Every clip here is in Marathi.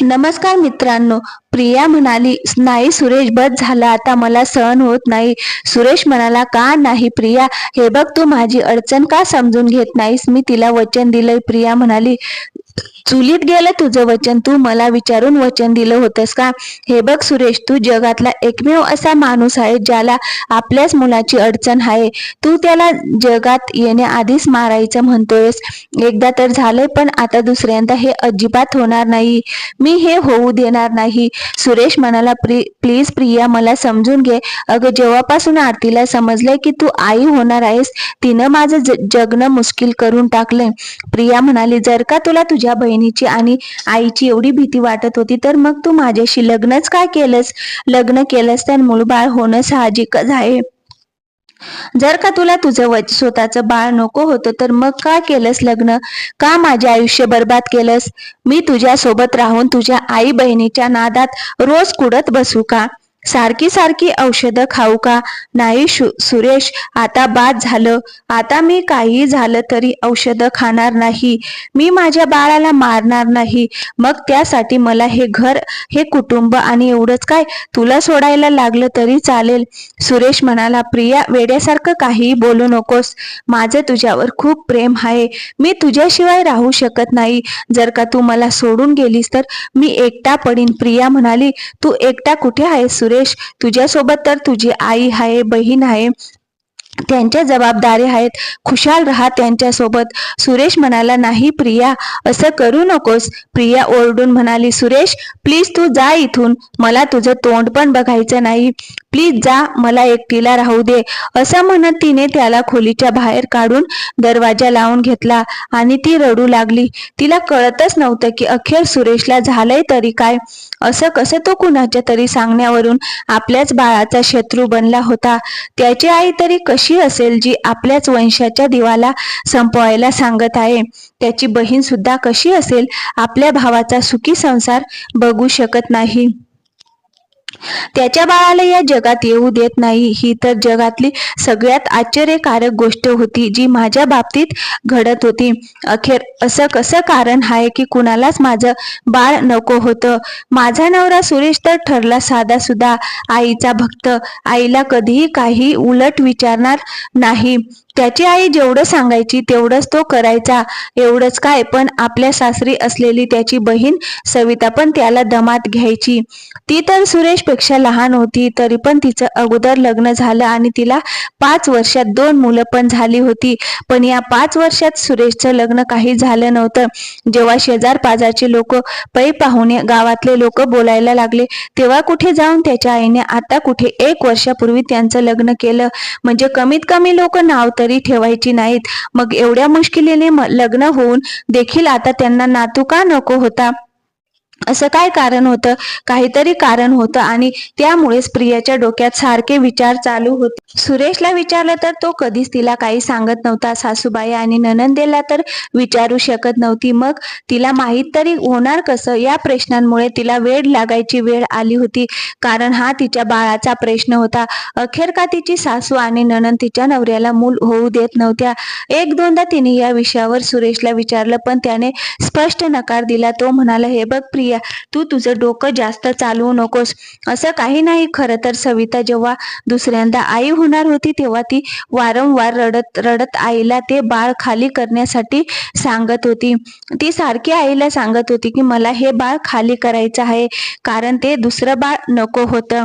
नमस्कार मित्रांनो प्रिया म्हणाली नाही सुरेश बस झाला. आता मला सहन होत नाही. सुरेश म्हणाला का नाही प्रिया? हे बघ तू माझी अडचण का समजून घेत नाहीस? मी तिला वचन दिलंय. प्रिया म्हणाली चुलीत गेलं तुझं वचन तू मला विचारून वचन दिलं होतंस का? हे बघ सुरेश तू जगातला एकमेव असा माणूस आहे ज्याला आपल्याच मुलाची अडचण आहे. तू त्याला जगात येण्याआधीच मारायचं म्हणतोयस. एकदा तर झालंय पण आता दुसऱ्यांदा हे अजिबात होणार नाही. मी हे होऊ देणार नाही. सुरेश म्हणाला प्री प्लीज प्रिया मला समजून घे. अगं जेव्हापासून आरतीला समजलंय की तू आई होणार आहेस तिनं माझं जगणं मुश्किल करून टाकलंय. प्रिया म्हणाली जर का तुला तुझ्या बहिणी बहिणीची आणि आईची एवढी भीती वाटत होती तर मग तू माझ्याशी लग्नच काय केलंस? लग्न केलंस तर मूलबाळ होणं साहजिकच आहे. जर का तुला तुझं वच स्वतःचं बाळ नको होतं तर मग का केलंस लग्न? का माझे आयुष्य बर्बाद केलंस? मी तुझ्या सोबत राहून तुझ्या आई बहिणीच्या नादात रोज कुडत बसू का? सारखी सारखी औषधं खाऊ का? नाही शु सुरेश आता बाद झालं. आता मी काही झालं तरी औषधं खाणार नाही. मी माझ्या बाळाला मारणार नाही. मग त्यासाठी मला हे घर हे कुटुंब आणि एवढंच काय? तुला सोडायला लागलं तरी चालेल. सुरेश म्हणाला प्रिया वेड्यासारखं काहीही बोलू नकोस. माझं तुझ्यावर खूप प्रेम आहे. मी तुझ्याशिवाय राहू शकत नाही. जर का तू मला सोडून गेलीस तर मी एकटा पडीन. प्रिया म्हणाली तू एकटा कुठे आहेस सुरेश तुझ्यासोबत तर तुझी आई आहे बहीण आहे. त्यांच्या जबाबदारी आहेत. खुशाल राहा त्यांच्यासोबत सुरेश म्हणाला नाही प्रिया असं करू नकोस. प्रिया ओरडून म्हणाली सुरेश प्लीज तू जा इथून. मला तुझं तोंड पण बघायचं नाही. प्लीज जा मला एकटीला राहू दे. असं म्हणत तिने त्याला खोलीच्या बाहेर काढून दरवाजा लावून घेतला आणि ती रडू लागली. तिला कळतच नव्हतं की अखेर सुरेशला झालंय तरी काय. असं कसं तो कुणाच्या तरी सांगण्यावरून आपल्याच बाळाचा शत्रू बनला होता. त्याची आई तरी कशी असेल जी आपल्याच वंशाच्या दिवाला संपवायला सांगत आहे. त्याची बहीण सुद्धा कशी असेल? आपल्या भावाचा सुखी संसार बघू शकत नाही. त्याच्या बाळाला या जगात येऊ देत नाही. ही तर जगातली सगळ्यात आश्चर्यकारक गोष्ट होती जी माझ्या बाबतीत घडत होती. अखेर असं कसं कारण आहे की कुणालाच माझं बाळ नको होतं? माझा नवरा सुरेश तर ठरला साधा सुद्धा आईचा भक्त. आईला कधीही काही उलट विचारणार नाही. त्याची आई जेवढं सांगायची तेवढंच तो करायचा. एवढंच काय? पण आपल्या सासरी असलेली त्याची बहीण सविता पण त्याला दमात घ्यायची. ती तर सुरेशपेक्षा लहान होती तरी पण तिचं अगोदर लग्न झालं आणि तिला पाच वर्षात दोन मुलं पण झाली होती. पण या पाच वर्षात सुरेशचं लग्न काही झालं नव्हतं. जेव्हा शेजार पाजारचे लोक पै पाहुणे गावातले लोक बोलायला लागले तेव्हा कुठे जाऊन त्याच्या आईने आता कुठे एक वर्षापूर्वी त्यांचं लग्न केलं? म्हणजे कमीत कमी लोक नाव तरी ठेवायची नाहीत. मग एवढ्या मुश्किलीने लग्न होऊन देखील आता त्यांना नातू का नको होता? असं काय कारण होतं? काहीतरी कारण होतं आणि त्यामुळेच प्रियाच्या डोक्यात सारखे विचार चालू होते. सुरेशला विचारलं तर तो कधीच तिला काही सांगत नव्हता. सासूबाई आणि ननंदेला तर विचारू शकत नव्हती. मग तिला माहीत तरी होणार कसं? या प्रश्नांमुळे तिला वेळ लागायची वेळ आली होती. कारण हा तिच्या बाळाचा प्रश्न होता. अखेर का तिची सासू आणि ननंद तिच्या नवऱ्याला मूल होऊ देत नव्हत्या? एक दोनदा तिने या विषयावर सुरेशला विचारलं पण त्याने स्पष्ट नकार दिला. तो म्हणाला हे बघ प्रिया तू तुझं डोकं जास्त चालवू नकोस. असं काही नाही खरं तर सविता जेव्हा दुसऱ्यांदा आई होणार होती तेव्हा ती वारंवार रडत रडत आईला ते बाळ खाली करण्यासाठी सांगत होती. ती सारखी आईला सांगत होती की मला हे बाळ खाली करायचं आहे कारण ते दुसरं बाळ नको होतं.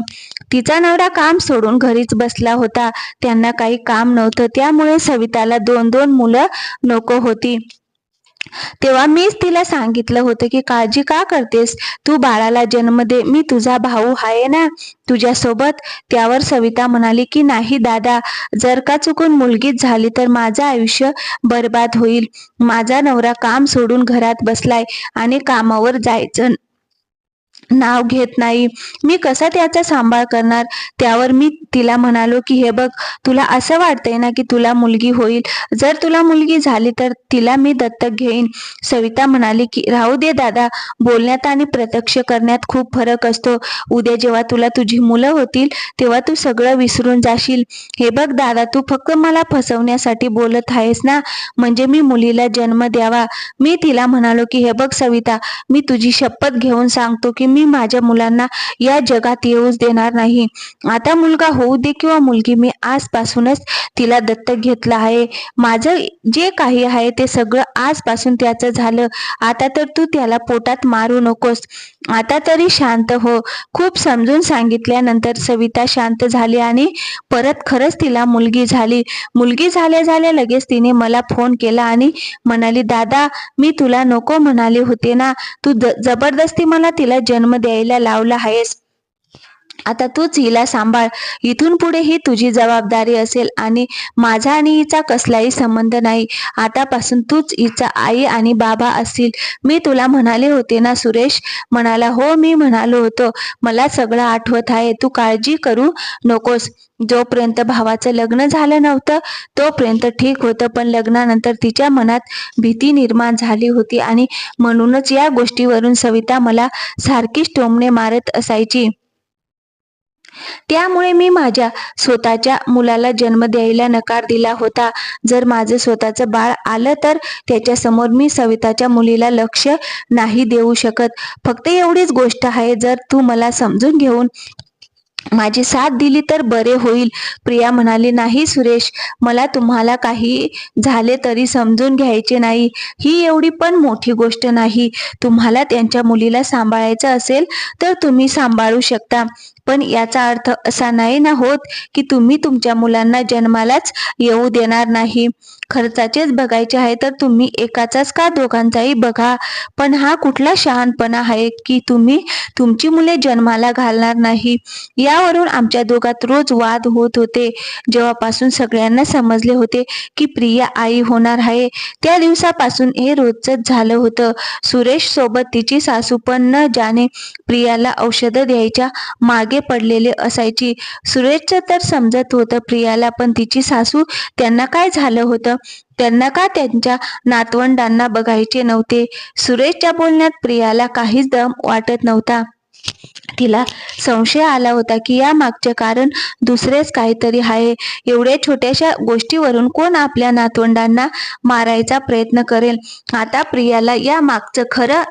तिचा नवरा काम सोडून घरीच बसला होता. त्यांना काही काम नव्हतं. त्यामुळे सविताला दोन दोन मुलं नको होती. तेव्हा मीच तिला सांगितलं होतं की काळजी का करतेस? तू बाळाला जन्म दे. मी तुझा भाऊ आहे ना? तुझ्यासोबत? त्यावर सविता म्हणाली की नाही दादा. जर का चुकून मुलगीच झाली तर माझं आयुष्य बर्बाद होईल. माझा नवरा काम सोडून घरात बसलाय आणि कामावर जायचं नाव घेत नाही. मी कसा त्याचा सांभाळ करणार? त्यावर मी तिला म्हणालो की हे बघ तुला असं वाटतंय ना की तुला मुलगी होईल? जर तुला मुलगी झाली तर तिला मी दत्तक घेईन. सविता म्हणाली की राहू दे दादा बोलण्यात आणि प्रत्यक्ष करण्यात खूप फरक असतो. उद्या जेव्हा तुला तुझी मुलं होतील तेव्हा तू सगळं विसरून जाशील. हे बघ दादा तू फक्त मला फसवण्यासाठी बोलत आहेस ना? म्हणजे मी मुलीला जन्म द्यावा? मी तिला म्हणालो की हे बघ सविता मी तुझी शपथ घेऊन सांगतो की मी माझ्या मुलांना या जगात येऊच देणार नाही. आता मुलगा होऊ दे किंवा मुलगी मी आजपासूनच तिला दत्तक घेतलं आहे. माझं जे काही आहे ते सगळं आजपासून त्याचं झालं. आता तर तू त्याला पोटात मारू नकोस. आता तरी शांत हो. खूप समजून सांगितल्यानंतर सविता शांत झाली आणि परत खरंच तिला मुलगी झाली. मुलगी झाल्या झाल्या लगेच तिने मला फोन केला आणि म्हणाली दादा मी तुला नको म्हणाले होते ना. तू जबरदस्ती मला तिला जन्म द्यायला लावला आहेस आता तूच हिला सांभाळ. इथून पुढे ही तुझी जबाबदारी असेल आणि माझा आणि हिचा कसलाही संबंध नाही. आतापासून तूच हिचा आई आणि बाबा असतील मी तुला म्हणाले होते ना सुरेश? म्हणाला हो मी म्हणालो होतो. मला सगळं आठवत आहे. तू काळजी करू नकोस. जोपर्यंत भावाचं लग्न झालं नव्हतं तोपर्यंत ठीक होतं. पण लग्नानंतर तिच्या मनात भीती निर्माण झाली होती आणि म्हणूनच या गोष्टीवरून सविता मला सारखीच टोमणे मारत असायची. त्यामुळे मी माझ्या स्वतःच्या मुलाला जन्म द्यायला नकार दिला होता. जर माझं स्वतःचं बाळ आलं तर त्याच्यासमोर मी सविताच्या मुलीला लक्ष नाही देऊ शकत. फक्त एवढीच गोष्ट आहे जर तू मला समजून घेऊन माझी साथ दिली तर बरे होईल. प्रिया म्हणाली नाही सुरेश मला तुम्हाला काही झाले तरी समजून घ्यायचे नाही. ही एवढी पण मोठी गोष्ट नाही. तुम्हाला त्यांच्या मुलीला सांभाळायचं असेल तर तुम्ही सांभाळू शकता. पण याचा अर्थ असा नाही ना होत की तुम्ही तुमच्या मुलांना जन्मालाच येऊ देणार नाही. खर्चाचेच बघायचे आहे तर तुम्ही एकाचाच का दोघांचाही बघा. पण हा कुठला शहाणपणा आहे की तुम्ही तुमची मुले जन्माला घालणार नाही? यावरून आमच्या दोघात रोज वाद होत होते. जेव्हापासून सगळ्यांना समजले होते की प्रिया आई होणार आहे त्या दिवसापासून हे रोजच झालं होतं. सुरेश सोबत तिची सासू पण न जाणे प्रियाला औषधं द्यायच्या मागे पडलेले असायची. सुरेशचं तर समजत होतं प्रियाला पण तिची सासू त्यांना काय झालं होतं? त्यांना का त्यांच्या नातवंडांना बघायचे नव्हते? सुरेशच्या बोलण्यात प्रियाला काहीच दम वाटत नव्हता. तिला संशय आला होता की या मागचे कारण दुसरेच काहीतरी आहे. एवढ्या छोट्याशा गोष्टीवरून कोण आपल्या नातवंडांना मारायचा प्रयत्न करेल? आता प्रियाला या मागचं खरं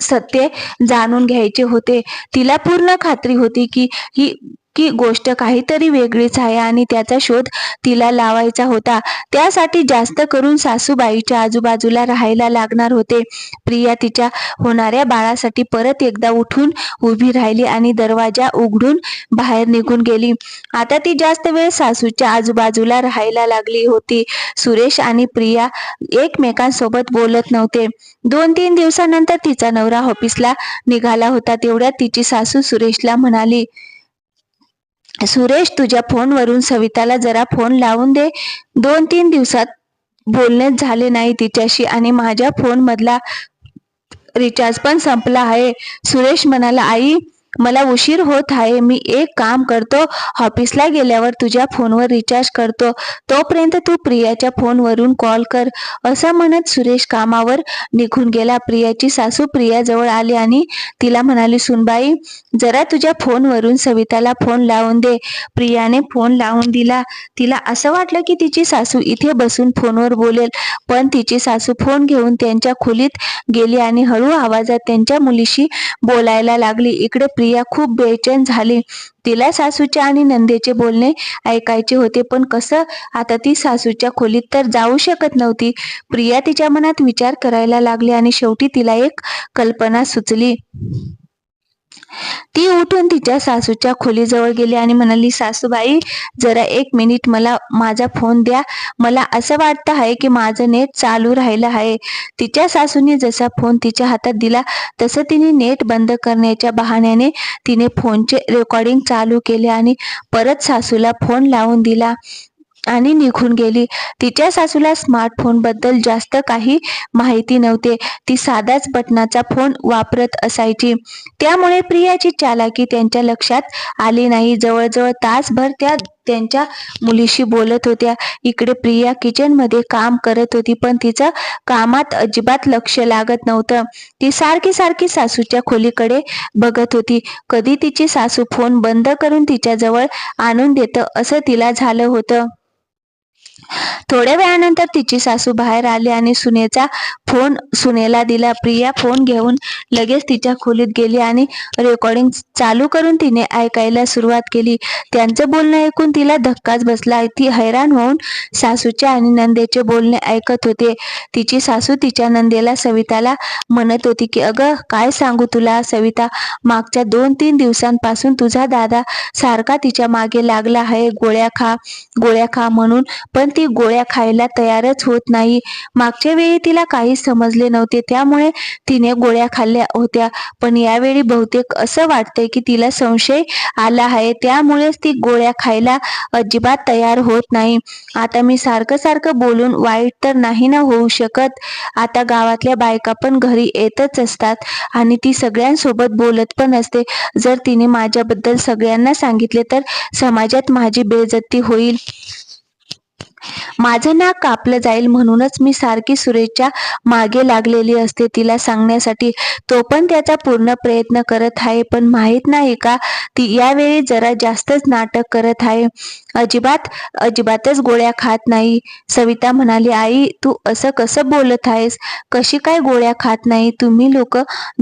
सत्य जाणून घ्यायचे होते. तिला पूर्ण खात्री होती की ही की गोष्ट काहीतरी वेगळीच आहे आणि त्याचा शोध तिला लावायचा होता. त्यासाठी जास्त करून सासूबाईच्या आजूबाजूला राहायला लागणार होते. प्रिया तिच्या होणाऱ्या बाळासाठी परत एकदा उठून उभी राहिली आणि दरवाजा उघडून बाहेर निघून गेली. आता ती जास्त वेळ सासूच्या आजूबाजूला राहायला लागली होती. सुरेश आणि प्रिया एकमेकांसोबत बोलत नव्हते. दोन तीन दिवसानंतर तिचा नवरा ऑफिसला निघाला होता. तेवढ्यात तिची सासू सुरेशला म्हणाली सुरेश तुझ्या फोनवरून सविताला जरा फोन लावून दे. दोन तीन दिवसात बोलणेच झाले नाही तिच्याशी आणि माझ्या फोनमधला रिचार्ज पण संपला आहे. सुरेश म्हणाला आई मला उशीर होत आहे. मी एक काम करतो. ऑफिसला गेल्यावर तुझ्या फोनवर रिचार्ज करतो. तोपर्यंत तू प्रियाच्या फोनवरून कॉल कर. असं म्हणत सुरेश कामावर निघून गेला. प्रियाची सासू प्रियाजवळ आली आणि तिला म्हणाली सुनबाई जरा तुझ्या फोनवरून सविताला फोन लावून दे. प्रियाने फोन लावून दिला. तिला असं वाटलं की तिची सासू इथे बसून फोनवर बोलेल. पण तिची सासू फोन घेऊन त्यांच्या खोलीत गेली आणि हळू आवाजात त्यांच्या मुलीशी बोलायला लागली. इकडे प्रिया खूप बेचैन झाली. तिला सासूच्या आणि नंदेचे बोलणे ऐकायचे होते पण कसं आता ती सासूच्या खोलीत तर जाऊ शकत नव्हती. प्रिया तिच्या मनात विचार करायला लागली आणि शेवटी तिला एक कल्पना सुचली. ती उठून तिच्या सासूच्या खोलीजवळ गेली आणि म्हणाली सासूबाई जरा एक मिनिट मला माझा फोन द्या. मला असं वाटतं आहे की माझं नेट चालू राहिलं आहे. तिच्या सासूने जसा फोन तिच्या हातात दिला तसं तिने नेट बंद करण्याच्या बहाण्याने तिने फोनचे रेकॉर्डिंग चालू केले आणि परत सासूला फोन लावून दिला. आणि निघून गेली. तिच्या सासूला स्मार्टफोनबद्दल जास्त काही माहिती नव्हते. ती साधाच बटनाचा फोन वापरत असायची. त्यामुळे प्रियाची चालाकी त्यांच्या लक्षात आली नाही. जवळजवळ तासभर त्या त्यांच्या मुलीशी बोलत होत्या. इकडे प्रिया किचनमध्ये काम करत होती पण तिचं कामात अजिबात लक्ष लागत नव्हतं. ती सारखी सारखी सासूच्या खोलीकडे बघत होती. कधी तिची सासू फोन बंद करून तिच्या जवळ आणून देतं असं तिला झालं होतं. थोड्या वेळानंतर तिची सासू बाहेर आली आणि सुनेचा फोन सुनेला दिला. प्रिया फोन घेऊन लगेच तिच्या खोलीत गेली आणि रेकॉर्डिंग चालू करून तिने ऐकायला सुरुवात केली. त्यांचं बोलणं ऐकून तिला धक्काच बसला. ती हैराण होऊन सासूचे आणि नंदेचे बोलणे ऐकत होते. तिची सासू तिच्या नंदेला सविताला म्हणत होती की अगं काय सांगू तुला सविता? मागच्या दोन तीन दिवसांपासून तुझा दादा सारखा तिच्यामागे लागला आहे. गोळ्या खा गोळ्या खा म्हणून पण ती गोळ्या खायला तयारच होत नाही. मागच्या वेळी तिला काही समजले नव्हते त्यामुळे तिने गोळ्या खाल्ल्या होत्या. पण यावेळी बहुतेक असं वाटतंय की तिला संशय आला आहे. त्यामुळेच ती गोळ्या खायला अजिबात तयार होत नाही. आता मी सारखं सारखं बोलून वाईट तर नाही ना होऊ शकत. आता गावातल्या बायका पण घरी येतच असतात आणि ती सगळ्यांसोबत बोलत पण असते. जर तिने माझ्याबद्दल सगळ्यांना सांगितले तर समाजात माझी बेजती होईल. माझं नाक कापलं जाईल म्हणूनच मी सारखी सुरेशच्या मागे लागलेली असते. तिला सांगण्यासाठी तो पण त्याचा पूर्ण प्रयत्न करत आहे. पण माहीत नाही का ती यावेळी जरा जास्तच नाटक करत आहे. अजिबात अजिबातच गोळ्या खात नाही. सविता म्हणाली आई तू असं कसं बोलत आहेस? कशी काय गोळ्या खात नाही? तुम्ही लोक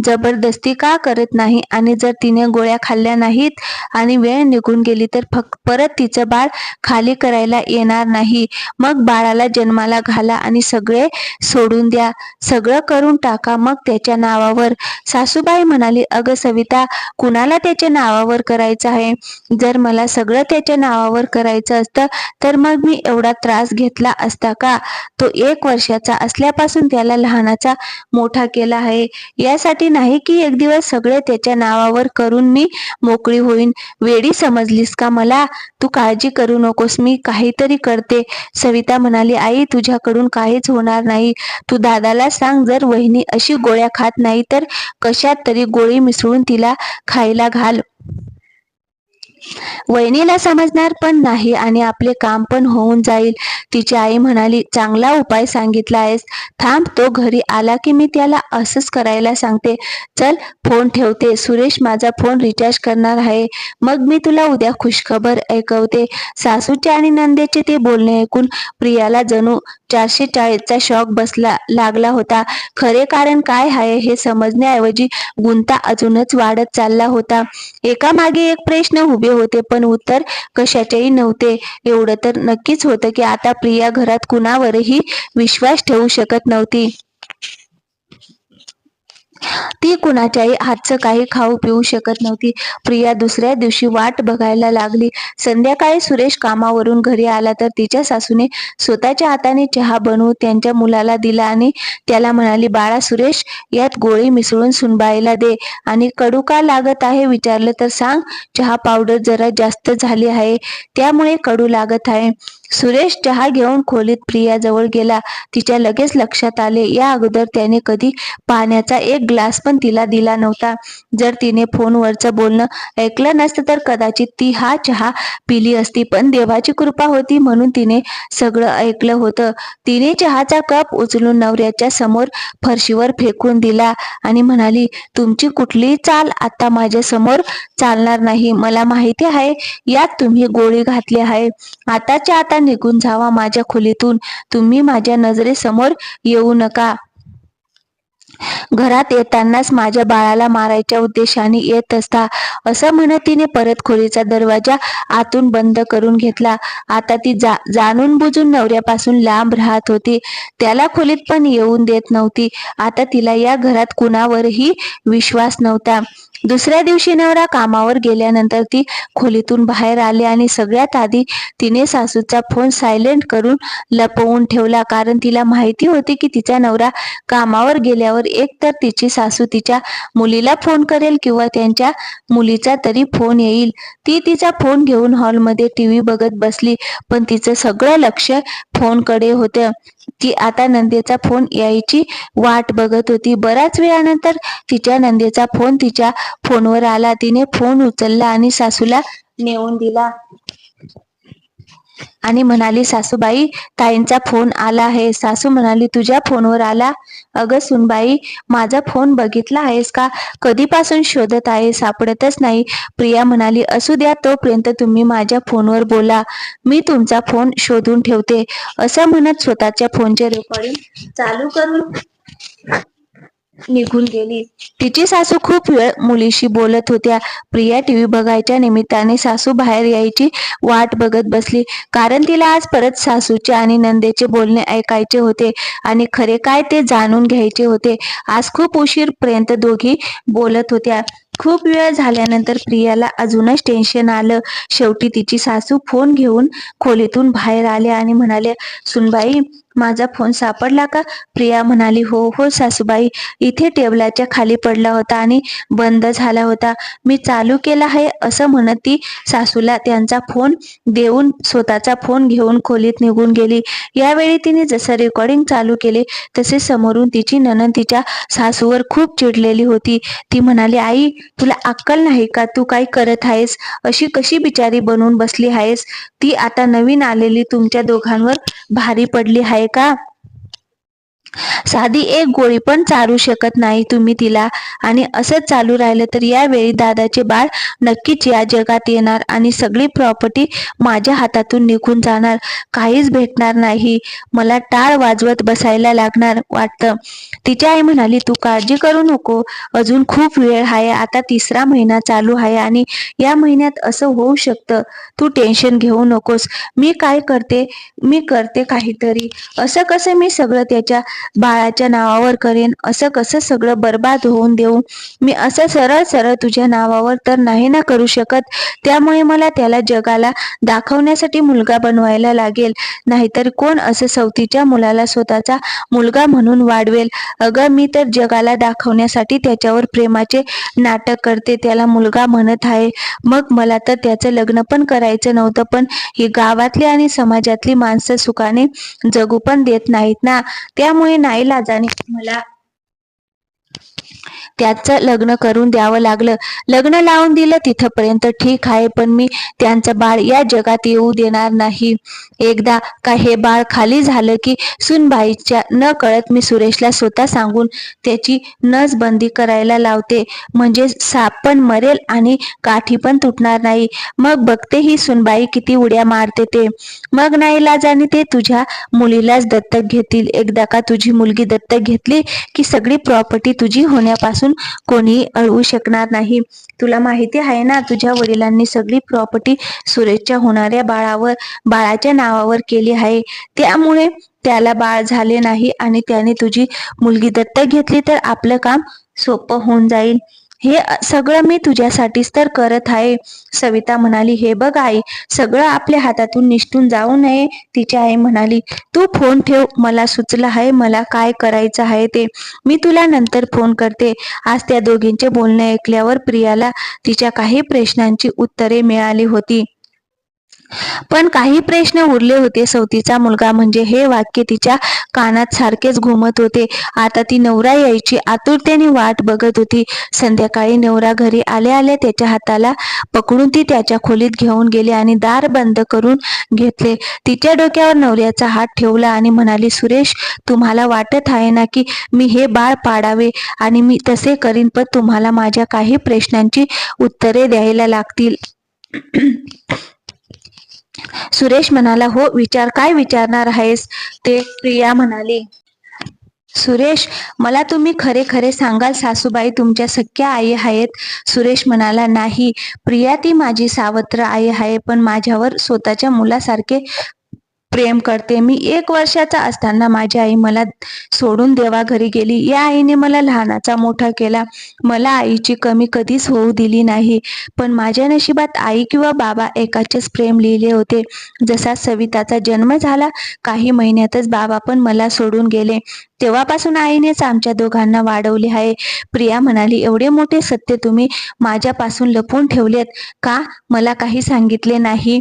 जबरदस्ती का करत नाही? आणि जर तिने गोळ्या खाल्ल्या नाहीत आणि वेळ निघून गेली तर फक्त परत तिचं बाळ खाली करायला येणार नाही. मग बाळाला जन्माला घाला आणि सगळे सोडून द्या. सगळं करून टाका. मग त्याच्या नावावर सासूबाई म्हणाली अगं सविता कुणाला त्याच्या नावावर करायचं आहे? जर मला सगळं त्याच्या नावावर करायचं असतं तर मग मी एवढा त्रास घेतला असता का? तो एक वर्षाचा असल्यापासून त्याला लहानाचा मोठा केला आहे. यासाठी नाही की एक दिवस सगळे त्याच्या नावावर करून मी मोकळी होईन. वेडी समजलीस का मला? तू काळजी करू नकोस. मी काहीतरी करते. सविता म्हणाली आई तुझ्याकडून काहीच होणार नाही. तू दादाला सांग जर वहिनी अशी गोळ्या खात नाही तर कशात तरी गोळी मिसळून तिला खायला घाल. वहिनीला समजणार पण नाही आणि आपले काम पण होऊन जाईल. तिची आई म्हणाली चांगला उपाय सांगितला आहेस. थांब तो घरी आला की मी त्याला असंच करायला सांगते. चल फोन ठेवते. सुरेश माझा फोन रिचार्ज करणार आहे. मग मी तुला उद्या खुशखबर ऐकवते. सासूचे आणि नंदेचे ते बोलणे ऐकून प्रियाला जणू चारशे चाळीसचा शॉक बसला लागला होता. खरे कारण काय आहे हे समजण्याऐवजी गुंता अजूनच वाढत चालला होता. एका मागे एक प्रश्न उभे होते पण उत्तर कशाचेही नव्हते. एवढं तर नक्कीच होतं की आता प्रिया घरात कुणावरही विश्वास ठेवू शकत नव्हती. ती कुणाच्याही हातचं काही खाऊ पिऊ शकत नव्हती. प्रिया दुसऱ्या दिवशी वाट बघायला लागली. संध्याकाळी सुरेश कामावरून घरी आला तर तिच्या सासूने स्वतःच्या हाताने चहा बनवून त्यांच्या मुलाला दिला आणि त्याला म्हणाली बाळा सुरेश यात गोळी मिसळून सुनबाईला दे आणि कडू का लागत आहे विचारलं तर सांग चहा पावडर जरा जास्त झाली आहे त्यामुळे कडू लागत आहे. सुरेश चहा घेऊन खोलीत प्रियाजवळ गेला. तिच्या लगेच लक्षात आले. या अगोदर त्याने कधी पाण्याचा एक ग्लास पण तिला दिला नव्हता. जर तिने फोनवरचं बोलणं ऐकलं नसतं तर कदाचित ती हा चहा पिली असती. पण देवाची कृपा होती म्हणून तिने सगळं ऐकलं होतं. तिने चहाचा कप उचलून नवऱ्याच्या समोर फरशीवर फेकून दिला आणि म्हणाली तुमची कुठलीही चाल आता माझ्यासमोर चालणार नाही. मला माहिती आहे यात तुम्ही गोळी घातली आहे. आताच्या आता निघून जावा माझ्या खोलीतून. तुम्ही माझ्या नजरेसमोर येऊ नका. घरात येतानाच माझ्या बाळाला मारायच्या उद्देशाने येत असता असं म्हणत तिने परत खोलीचा दरवाजा आतून बंद करून घेतला. आता ती जा जाणून बुजून नवऱ्यापासून लांब राहत होती. त्याला खोलीत पण येऊन देत नव्हती. आता तिला या घरात कुणावरही विश्वास नव्हता. दुसऱ्या दिवशी नवरा कामावर गेल्यानंतर ती खोलीतून बाहेर आली आणि सगळ्यात आधी तिने सासूचा फोन सायलेंट करून लपवून ठेवला. कारण तिला माहिती होती की तिचा नवरा कामावर गेल्यावर एकतर तिची सासू तिच्या मुलीला फोन करेल किंवा त्यांच्या मुलीचा तरी फोन येईल. ती तिचा फोन घेऊन हॉलमध्ये टीव्ही बघत बसली. पण तिचं सगळं लक्ष फोनकडे होत्या. ती आता नंदेचा फोन यायची वाट बघत होती. बराच वेळानंतर तिच्या नंदेचा फोन तिच्या फोनवर आला. तिने फोन उचलला आणि सासूला नेऊन दिला. आणि म्हणाली सासूबाई ताईंचा फोन आला आहे. सासू म्हणाली तुझ्या फोनवर आला? अगं सुनबाई माझा फोन बघितला आहेस का? कधीपासून शोधत आहे? सापडतच नाही. प्रिया म्हणाली असू द्या तोपर्यंत तुम्ही माझ्या फोनवर बोला. मी तुमचा फोन शोधून ठेवते. असं म्हणत स्वतःच्या फोनचे रेकॉर्डिंग चालू करून निघून गेली. तिची सासू खूप वेळ मुलीशी बोलत होत्या. प्रिया टीव्ही बघायच्या निमित्ताने सासू बाहेर यायची वाट बघत बसली. कारण तिला आज परत सासूचे आणि नंदेचे बोलणे ऐकायचे होते आणि खरे काय ते जाणून घ्यायचे होते. आज खूप उशीरपर्यंत दोघी बोलत होत्या. खूप वेळ झाल्यानंतर प्रियाला अजूनच टेन्शन आलं. शेवटी तिची सासू फोन घेऊन खोलीतून बाहेर आले आणि म्हणाले सुनबाई माझा फोन सापडला का? प्रिया म्हणाली हो हो सासूबाई. इथे टेबलाच्या खाली पडला होता आणि बंद झाला होता. मी चालू केला आहे असं म्हणत ती सासूला त्यांचा फोन देऊन स्वतःचा फोन घेऊन खोलीत निघून गेली. यावेळी तिने जसं रेकॉर्डिंग चालू केले तसे समोरून तिची ननन तिच्या सासूवर खूप चिडलेली होती. ती म्हणाली आई तुला अक्कल नाही का? तू काय करत आहेस? अशी कशी बिचारी बनून बसली आहेस? ती आता नवीन आलेली तुमच्या दोघांवर भारी पडली आहे का साधी एक गोळी पण चालू शकत नाही तुम्ही तिला. आणि असंच चालू राहिलं तर यावेळी दादाचे बाळ नक्कीच या जगात येणार आणि सगळी प्रॉपर्टी माझ्या हातातून निघून जाणार. काहीच भेटणार नाही. मला टाळ वाजवत बसायला लागणार वाटतं. तिची आई म्हणाली तू काळजी करू नको. अजून खूप वेळ आहे. आता तिसरा महिना चालू आहे आणि या महिन्यात असं होऊ शकतं. तू टेन्शन घेऊ नकोस. मी काय करते? मी करते काहीतरी. असं कसं मी सगळं त्याच्या बाळाच्या नावावर करेन. असं कसं सगळं बर्बाद होऊन देऊ? मी असं सरळ सरळ तुझ्या नावावर तर नाही ना करू शकत. त्यामुळे मला त्याला जगाला दाखवण्यासाठी मुलगा बनवायला लागेल. नाहीतर कोण असं सवतीच्या मुलाला स्वतःचा मुलगा म्हणून वाढवेल? अगं मी तर जगाला दाखवण्यासाठी त्याच्यावर प्रेमाचे नाटक करते. त्याला मुलगा म्हणत आहे. मग मला तर त्याचं लग्न पण करायचं नव्हतं पण ही गावातली आणि समाजातली माणसं सुखाने जगू पण देत नाहीत ना? त्यामुळे नाईलाजाने मला. त्याचं लग्न करून द्यावं लागलं. लग्न लावून दिलं तिथपर्यंत ठीक आहे पण मी त्यांचं बाळ या जगात येऊ देणार नाही. एकदा का हे बाळ खाली झालं की सुनबाईच्या न कळत मी सुरेशला स्वतः सांगून त्याची नसबंदी करायला लावते. म्हणजे साप पण मरेल आणि काठी पण तुटणार नाही. मग बघते ही सुनबाई किती उड्या मारते ते. मग नाईलाजाने ते तुझ्या मुलीलाच दत्तक घेतील. एकदा का तुझी मुलगी दत्तक घेतली की सगळी प्रॉपर्टी तुझी होण्यापासून कोणी अडवू शकणार नाही. तुला माहिती आहे ना तुझ्या वडिलांनी सगळी प्रॉपर्टी सुरेशच्या होणाऱ्या बाळावर बाळाच्या नावावर केली आहे. त्यामुळे त्याला बाळ झाले नाही आणि त्याने तुझी मुलगी दत्तक घेतली तर आपलं काम सोपं होऊन जाईल. हे सगळं मी तुझ्यासाठीच तर करत आहे. सविता म्हणाली हे बघ आई सगळं आपल्या हातातून निष्ठून जाऊ नये. तिची आई म्हणाली तू फोन ठेव मला सुचलं आहे मला काय करायचं आहे ते. मी तुला नंतर फोन करते. आज त्या दोघींचे बोलणे ऐकल्यावर प्रियाला तिच्या काही प्रश्नांची उत्तरे मिळाली होती. पण काही प्रश्न उरले होते. सवतीचा मुलगा म्हणजे हे वाक्य तिच्या कानात सारखेच घुमत होते. आता ती नवरा यायची आतुरतेने वाट बघत होती. संध्याकाळी नवरा घरी आल्या आल्या त्याच्या हाताला पकडून ती त्याच्या खोलीत घेऊन गेली आणि दार बंद करून घेतले. तिच्या डोक्यावर नवऱ्याचा हात ठेवला आणि म्हणाली सुरेश तुम्हाला वाटत आहे ना की मी हे बाळ पाडावे आणि मी तसे करीन पण तुम्हाला माझ्या काही प्रश्नांची उत्तरे द्यायला लागतील. सुरेश म्हणाला हो विचार काय विचारणार आहेस? ते प्रिया म्हणाली सुरेश मला तुम्ही खरे खरे सांगाल सासूबाई तुमच्या सख्या आई आहेत. सुरेश म्हणाला नाही प्रिया ती माझी सावत्र आई आहे पण माझ्यावर स्वतःच्या मुलासारखे प्रेम करते. मी एक वर्षाचा असताना माझी आई मला सोडून देवा घरी गेली. या आईने मला लहानाचा मोठा केला. मला आईची कमी कधीच होऊ दिली नाही. पण माझ्या नशिबात आई किंवा बाबा एकाचेच प्रेम लिहिले होते. जसा सविताचा जन्म झाला काही महिन्यातच बाबा पण मला सोडून गेले. तेव्हापासून आईनेच आमच्या दोघांना वाढवले आहे. प्रिया म्हणाली एवढे मोठे सत्य तुम्ही माझ्यापासून लपवून ठेवलेत. का? मला काही सांगितले नाही.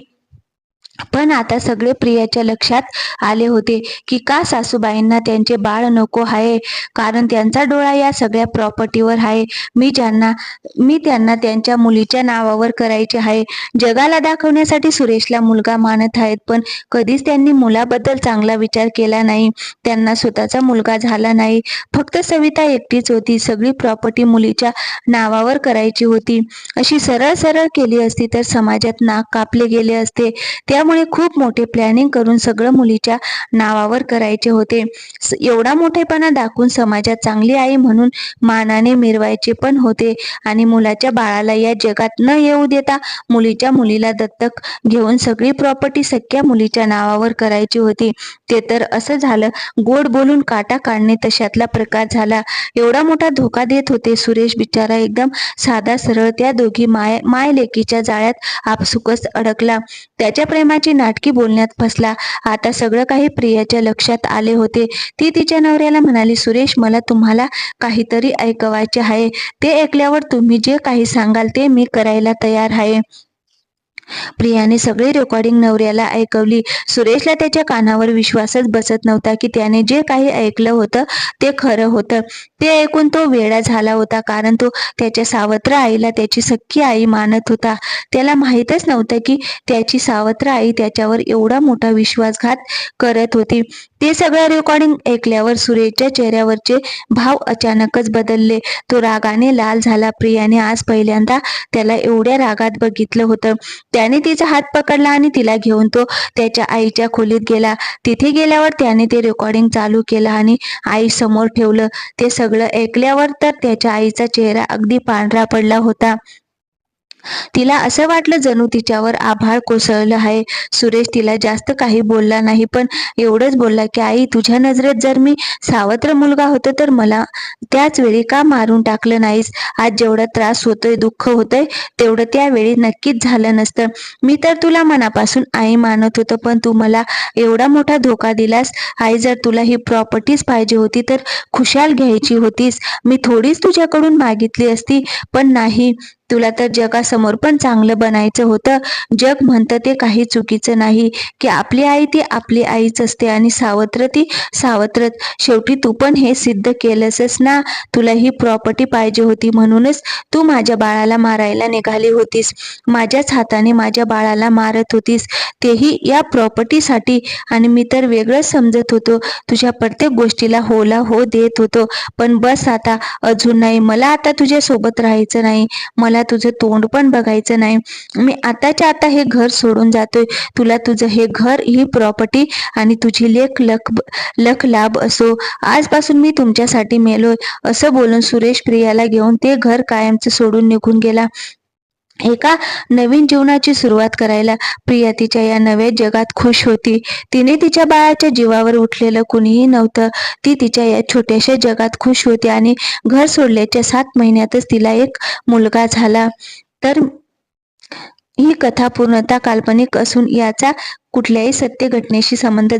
पण आता सगळे प्रियाच्या लक्षात आले होते की का सासूबाईंना त्यांचे बाळ नको आहे कारण त्यांचा डोळा या सगळ्या प्रॉपर्टीवर आहे मी ज्यांना मी त्यांना त्यांच्या मुलीच्या नावावर करायचे आहे जगाला दाखवण्यासाठी सुरेशला मुलगा मानत आहेत पण कधीच त्यांनी मुलाबद्दल चांगला विचार केला नाही. त्यांना स्वतःचा मुलगा झाला नाही. फक्त सविता एकटीच होती. सगळी प्रॉपर्टी मुलीच्या नावावर करायची होती. अशी सरळ सरळ केली असती तर समाजात नाक कापले गेले असते. त्या त्यामुळे खूप मोठे प्लॅनिंग करून सगळं मुलीच्या नावावर करायचे होते. एवढा मोठेपणा दाखवून समाजात चांगली आई म्हणून मानाने मिरवायचे पण होते. आणि मुलाच्या बाळाला या जगात न येऊ देता मुलीच्या मुलीला दत्तक घेऊन सगळी प्रॉपर्टी सख्या मुलीच्या नावावर करायची होती. ते तर असं झालं गोड बोलून काटा काढणे तशातला प्रकार झाला. एवढा मोठा धोका देत होते सुरेश बिचारा एकदम साधा सरळ त्या दोघी माय माय लेकीच्या जाळ्यात आपसुकच अडकला. त्याच्या प्रेमा प्रेमाची नाटकी बोलण्यात फसला. आता सगळं काही प्रियाच्या लक्षात आले होते. ती तिच्या नवऱ्याला म्हणाली सुरेश मला तुम्हाला काहीतरी ऐकवायचे आहे. ते ऐकल्यावर तुम्ही जे काही सांगाल ते मी करायला तयार आहे. प्रियाने सगळी रेकॉर्डिंग नवऱ्याला ऐकवली. सुरेशला त्याच्या कानावर विश्वासच बसत नव्हता की त्याने जे काही ऐकलं होतं ते खरं होतं. ते ऐकून तो वेळा झाला होता कारण तो त्याच्या सावत्र आईला त्याची सख्खी आई मानत होता. त्याला माहीतच नव्हतं की त्याची सावत्र आई त्याच्यावर एवढा मोठा विश्वासघात करत होती. ते सगळं रेकॉर्डिंग ऐकल्यावर सुरेशच्या चेहऱ्यावरचे भाव अचानकच बदलले. तो रागाने लाल झाला. प्रियाने आज पहिल्यांदा त्याला एवढ्या रागात बघितलं होतं. त्याने तिचा हात पकडला आणि तिला घेऊन तो त्याच्या आईच्या खोलीत गेला. तिथे गेल्यावर त्याने ते रेकॉर्डिंग चालू केलं आणि आई समोर ठेवलं. ते सगळं ऐकल्यावर तर त्याच्या आईचा चेहरा अगदी पांढरा पडला होता. तिला असं वाटलं जणू तिच्यावर आभाळ कोसळलं आहे. सुरेश तिला जास्त काही बोलला नाही पण एवढंच बोलला की आई तुझ्या नजरेत जर मी सावत्र मुलगा होतो तर मला त्याच वेळी का मारून टाकलं नाहीस? आज जेवढा त्रास होतोय दुःख होतंय तेवढं त्यावेळी नक्कीच झालं नसतं. मी तर तुला मनापासून आई मानत होतं पण तू मला एवढा मोठा धोका दिलास. आई जर तुला ही प्रॉपर्टीज पाहिजे होती तर खुशाल घ्यायची होतीस. मी थोडीच तुझ्याकडून मागितली असती पण नाही. तुला तर जगासमोर पण चांगलं बनायचं होतं. जग म्हणतं ते काही चुकीचं नाही की आपली आई ती आपली आईच असते आणि सावत्र ती सावत्र. शेवटी तू पण हे सिद्ध केलंसच ना? तुला ही प्रॉपर्टी पाहिजे होती म्हणूनच तू माझ्या बाळाला मारायला निघाली होतीस. माझ्याच हाताने माझ्या बाळाला मारत होतीस. तेही या प्रॉपर्टीसाठी आणि मी तर वेगळंच समजत होतो. तुझ्या प्रत्येक गोष्टीला होला हो देत होतो. पण बस आता अजून नाही. मला आता तुझ्या सोबत राहायचं नाही. मला मला तुझं तोंड पण बघायचं नाही. मी आताच्या आता हे घर सोडून जातोय. तुला तुझं हे घर ही प्रॉपर्टी आणि तुझी लेख लख लख लाभ असो. आजपासून मी तुमच्यासाठी मेलोय. असं बोलून सुरेश प्रियाला घेऊन ते घर कायमचं सोडून निघून गेला. एका नवीन जीवनाची सुरुवात करायला प्रिया तिच्या या नव्या जगात खुश होती. तिने तिच्या बाळाच्या जीवावर उठलेलं कुणीही नव्हतं. ती तिच्या या छोट्याशा जगात खुश होती आणि घर सोडल्याच्या सात महिन्यातच तिला एक मुलगा झाला. तर ही कथा पूर्णतः काल्पनिक असून याचा कुठल्याही सत्य घटनेशी संबंध